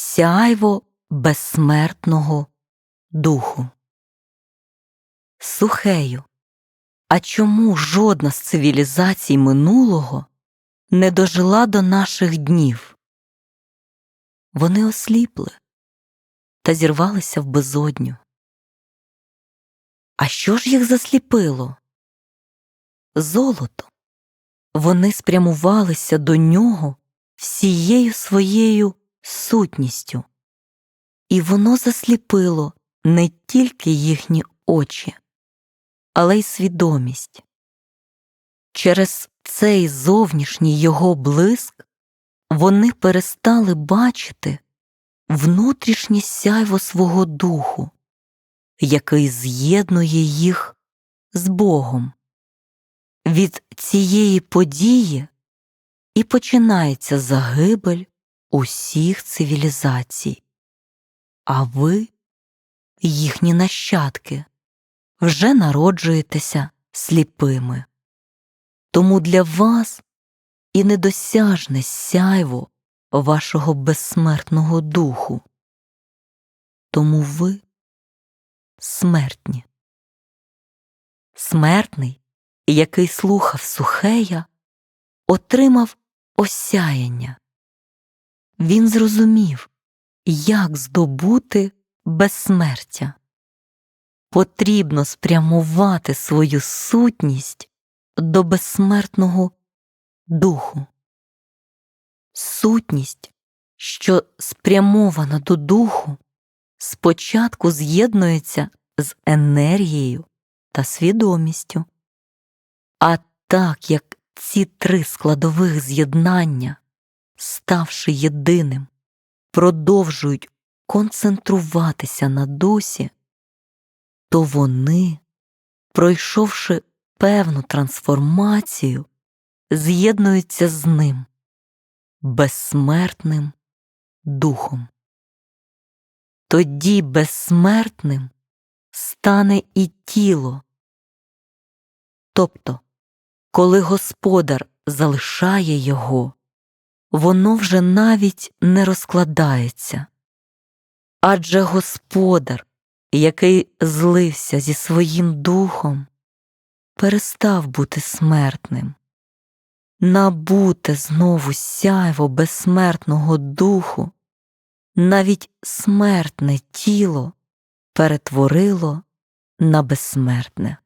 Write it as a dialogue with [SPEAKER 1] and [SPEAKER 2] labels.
[SPEAKER 1] сяйво безсмертного духу. Сухею, а чому жодна з цивілізацій минулого не дожила до наших днів? Вони осліпли та зірвалися в безодню. А що ж їх засліпило? Золото. Вони спрямувалися до нього всією своєю сутністю, і воно засліпило не тільки їхні очі, але й свідомість. Через цей зовнішній його блиск вони перестали бачити внутрішнє сяйво свого духу, який з'єднує їх з Богом. Від цієї події і починається загибель усіх цивілізацій. А ви, їхні нащадки, вже народжуєтеся сліпими. Тому для вас і недосяжне сяйво вашого безсмертного духу. Тому ви смертні. Смертний, який слухав Сухея, отримав осяяння. Він зрозумів, як здобути безсмертя. Потрібно спрямувати свою сутність до безсмертного духу. Сутність, що спрямована до духу, спочатку з'єднується з енергією та свідомістю. А так як ці три складових з'єднання, ставши єдиним, продовжують концентруватися на дусі, то вони, пройшовши певну трансформацію, з'єднуються з ним, безсмертним духом. Тоді безсмертним стане і тіло. Тобто, коли господар залишає його, воно вже навіть не розкладається. Адже господар, який злився зі своїм духом, перестав бути смертним. Набуте знову сяйво безсмертного духу, навіть смертне тіло перетворило на безсмертне.